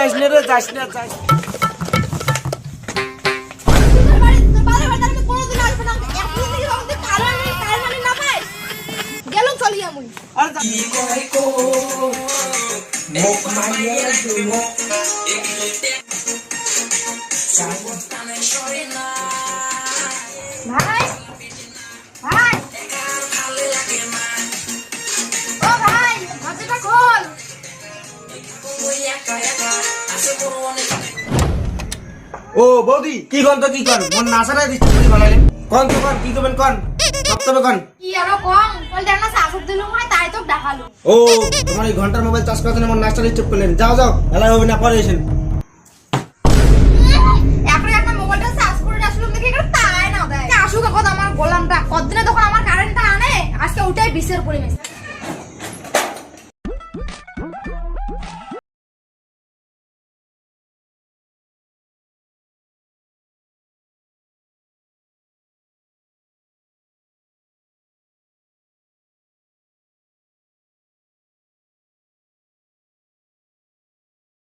যাস না রে, যাস না, যাস। তোর বাড়ি তোর বাড়ি বাড়ি আমি কোনোদিন আসবে না একদিন থেকে আমাদের কারণ কারণ আমি না পাই গেলাম চলি আমি আর যা- ভাই ভাই। ও ভাই খোল। ও বৌদি কি কন তো কি কন মন নাসারাই দিচ্ছি তুমি বানাইলে কন তো কন কি করবেন কন? সপ্তাহে কন। কি আরও কম? বলতে না শাশুড় দিলুম হয় তাই তো দেখাল। ও তোমার এই ঘণ্টার মোবাইল চার্জ করার জন্য আমার নাস্তা ডিস্টার্ব করলেন যাও যাও এলাই হবে না পরে এসেন এখন একটা মোবাইলটা চার্জ করে আসলাম দেখি এটা তাই না দেয়। আসুক কত আমার গোলামটা। কতদিনে তখন আমার কারেন্টটা আনে? আজকে ওটাই বিশের পরিবেশ।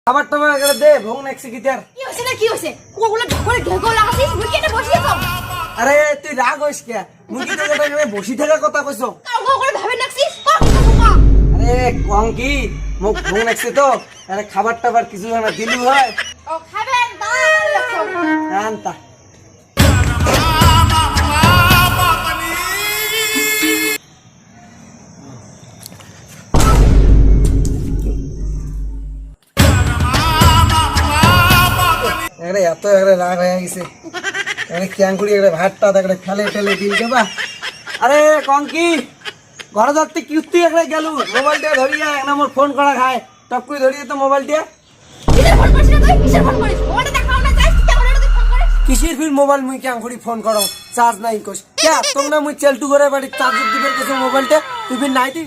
খাবার টাবার এখানে দে ভোগ নেক্সি কি তার কি হইছে না কি হইছে ওগুলো ঢকরে ঘেগো লাগাছিস মুই কেটে আরে তুই রাগ হইস কে? মুই কি তোকে এখানে বসি থাকার কথা কইছ। কাউকে কাউ করে ভাবে নাকছিস আরে কম কি? মুখ ভোগ নেক্সি তো। আরে খাবার টাবার কিছু না দিলু হয়। ও খাবেন দাঁড়া আনতা এরে এত এরে রাগ হয়ে গেছে। এরে ক্যাঙ্কুড়ি এরে ভাতটা দেখে ফেলে ফেলে দিল যাবা আরে কঙ্কি ঘরে ধরতে এখানে গেল। মোবাইলটা ধরিয়া এক নম্বর ফোন করা খায়। টপ করে ধরিয়ে তো মোবাইলটা। কিসের ফির মোবাইল মুই ক্যাঙ্কুড়ি ফোন করো চার্জ নাই কোস কে? তোমরা মুই চেলটু করে বাড়ি চার্জ কিছু মোবাইলটা? তুই ফির নাই দিস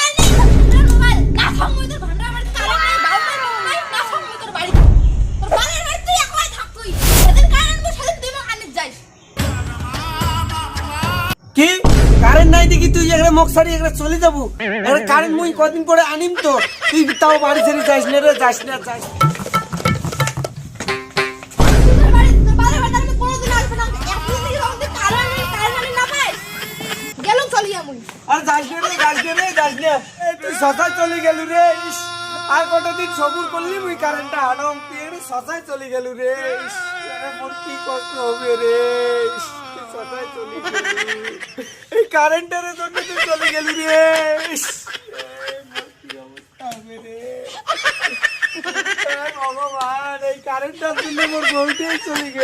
নাই দেখি তুই এখানে মুখ সারি এখানে চলে যাব। এখানে কারেন্ট মুই কদিন পরে আনিম তো। তুই তাও বাড়ি ছেড়ে যাইস না রে যাইস না আমি আর যাইস না রে না তুই সসাই চলে গেল রে আর কটা দিন সবুর করলি মুই কারেন্টটা আনম এখানে চলে গেল রে মোর কি কষ্ট হবে রে চলে কারেন্টের জন্য তুই চলে গেলি রে। ভগবান এই কারেন্টটার জন্য মোর বউটাই চলে গেল।